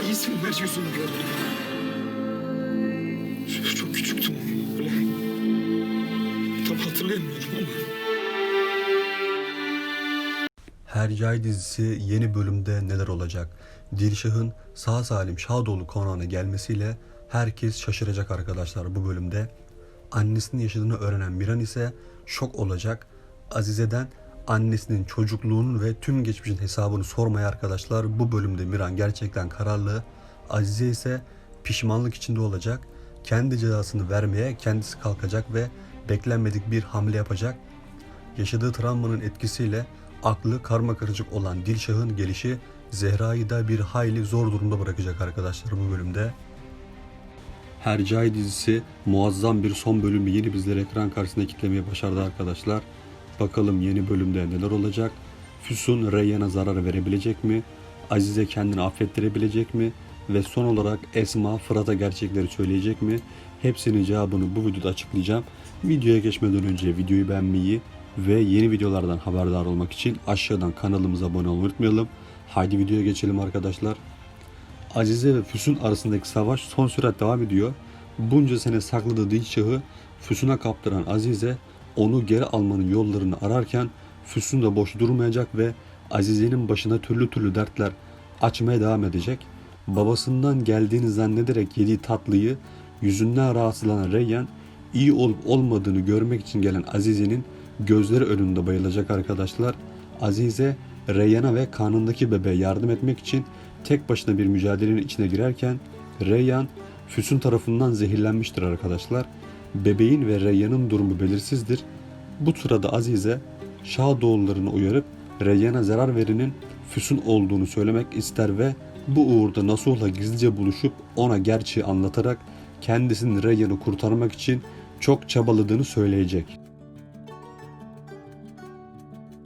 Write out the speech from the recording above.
Vallahi İsvinler yüzünü gördüm. Çok küçüktüm. Ulan. Tam hatırlayamıyorum ama. Hercai dizisi yeni bölümde neler olacak? Dilşah'ın sağ salim Şadoğlu konağına gelmesiyle herkes şaşıracak arkadaşlar bu bölümde. Annesinin yaşadığını öğrenen Miran ise şok olacak. Azize'den annesinin çocukluğunun ve tüm geçmişin hesabını sormaya arkadaşlar bu bölümde Miran gerçekten kararlı. Azize ise pişmanlık içinde olacak. Kendi cezasını vermeye kendisi kalkacak ve beklenmedik bir hamle yapacak. Yaşadığı travmanın etkisiyle aklı karma karışık olan Dilşah'ın gelişi Zehra'yı da bir hayli zor durumda bırakacak arkadaşlar bu bölümde. Hercai dizisi muazzam bir son bölümü yeni bizleri ekran karşısına kitlemeyi başardı arkadaşlar. Bakalım yeni bölümde neler olacak? Füsun Reyyan'a zarar verebilecek mi? Azize kendini affettirebilecek mi? Ve son olarak Esma Fırat'a gerçekleri söyleyecek mi? Hepsinin cevabını bu videoda açıklayacağım. Videoya geçmeden önce videoyu beğenmeyi ve yeni videolardan haberdar olmak için aşağıdan kanalımıza abone olmayı unutmayalım. Haydi videoya geçelim arkadaşlar. Azize ve Füsun arasındaki savaş son sürat devam ediyor. Bunca sene sakladığı Dilşah'ı Füsun'a kaptıran Azize onu geri almanın yollarını ararken Füsun da boş durmayacak ve Azize'nin başına türlü türlü dertler açmaya devam edecek. Babasından geldiğini zannederek yediği tatlıyı yüzünden rahatsızlanan Reyyan iyi olup olmadığını görmek için gelen Azize'nin gözleri önünde bayılacak arkadaşlar. Azize Reyyan'a ve karnındaki bebeğe yardım etmek için tek başına bir mücadelenin içine girerken Reyyan Füsun tarafından zehirlenmiştir arkadaşlar. Bebeğin ve Reyyan'ın durumu belirsizdir. Bu sırada Azize Şadoğullarını uyarıp Reyyan'a zarar verenin Füsun olduğunu söylemek ister ve bu uğurda Nasuh'la gizlice buluşup ona gerçeği anlatarak kendisinin Reyyan'ı kurtarmak için çok çabaladığını söyleyecek.